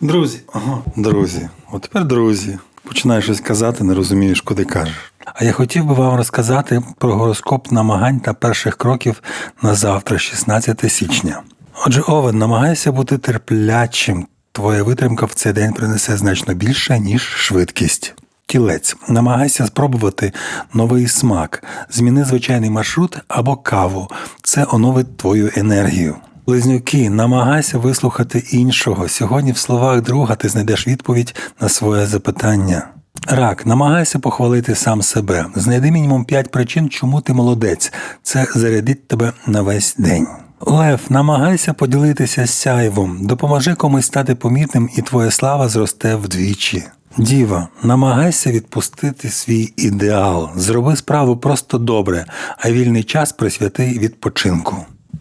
Друзі, ага, друзі, от тепер друзі. Починаєш щось казати, не розумієш, куди кажеш. А я хотів би вам розказати про гороскоп намагань та перших кроків на завтра, 16 січня. Отже, Овен, намагайся бути терплячим. Твоя витримка в цей день принесе значно більше, ніж швидкість. Тілець, намагайся спробувати новий смак, зміни звичайний маршрут або каву. Це оновить твою енергію. Близнюки, намагайся вислухати іншого. Сьогодні в словах друга ти знайдеш відповідь на своє запитання. Рак, намагайся похвалити сам себе. Знайди мінімум 5 причин, чому ти молодець. Це зарядить тебе на весь день. Лев, намагайся поділитися сяйвом, допоможи комусь стати помітним, і твоя слава зросте вдвічі. Діва, намагайся відпустити свій ідеал. Зроби справу просто добре, а вільний час присвяти відпочинку.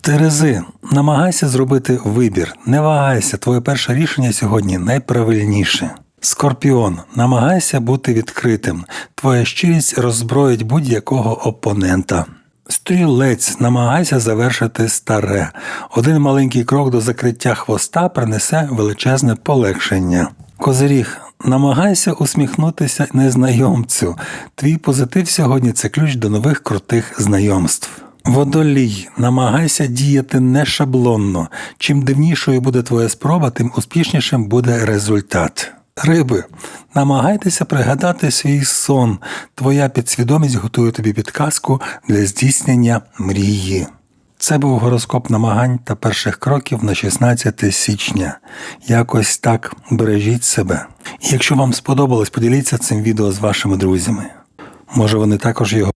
Терези, намагайся зробити вибір. Не вагайся, твоє перше рішення сьогодні найправильніше. Скорпіон, намагайся бути відкритим. Твоя щирість роззброїть будь-якого опонента. Стрілець, намагайся завершити старе. Один маленький крок до закриття хвоста принесе величезне полегшення. Козиріг, намагайся усміхнутися незнайомцю. Твій позитив сьогодні це ключ до нових крутих знайомств. Водолій, намагайся діяти не шаблонно. Чим дивнішою буде твоя спроба, тим успішнішим буде результат. Риби, намагайтеся пригадати свій сон. Твоя підсвідомість готує тобі підказку для здійснення мрії. Це був гороскоп намагань та перших кроків на 16 січня. Якось так бережіть себе. І якщо вам сподобалось, поділіться цим відео з вашими друзями. Може, вони також його